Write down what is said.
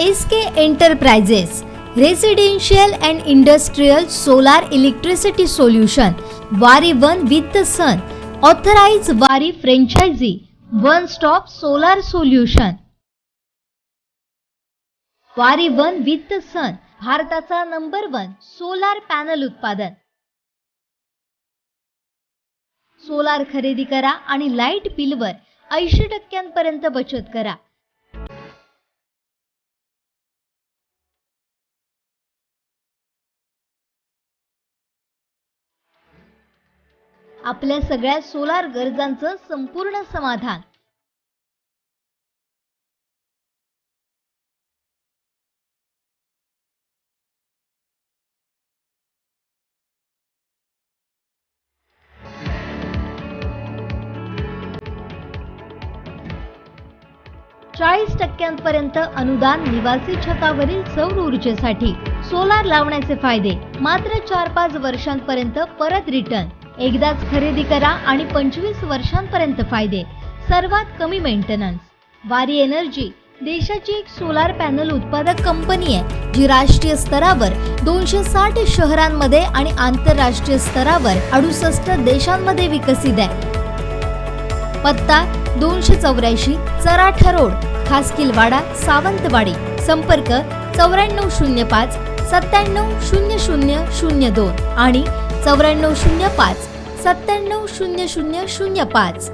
S K enterprises residential and industrial solar electricity solution Waaree one with the sun authorise Waaree franchise one stop solar solution Waaree one with the sun भारताचा number one solar panel उत्पादन solar खरेदी करा आणि light बिलवर ऐंशी टक्क्यांपर्यंत बचत करा. आपल्या सगळ्या सोलार गरजांचं संपूर्ण समाधान. चाळीस टक्क्यांपर्यंत अनुदान निवासी छतावरील सौर ऊर्जेसाठी. सोलार लावण्याचे फायदे मात्र चार पाच वर्षांपर्यंत परत रिटर्न एकदाच खरेदी करा आणि पंचवीस वर्षांपर्यंत फायदे. सर्वात कमी मेंटेनन्स वारी एनर्जी देशाची एक सोलार पॅनल उत्पादक कंपनी आहे जी राष्ट्रीय स्तरावर दोनशे साठ शहरांमध्ये आणि आंतरराष्ट्रीय स्तरावर अडुसष्ट देशांमध्ये विकसित आहे. पत्ता दोनशे चौऱ्याऐंशी चराठा रोड खासकिलवाडा सावंतवाडी. संपर्क चौऱ्याण्णव शून्य पाच सत्त्याण्णव शून्य शून्य शून्य दोन आणि चौऱ्याण्णव शून्य पाच सत्त्याण्णव शून्य शून्य शून्य पाच.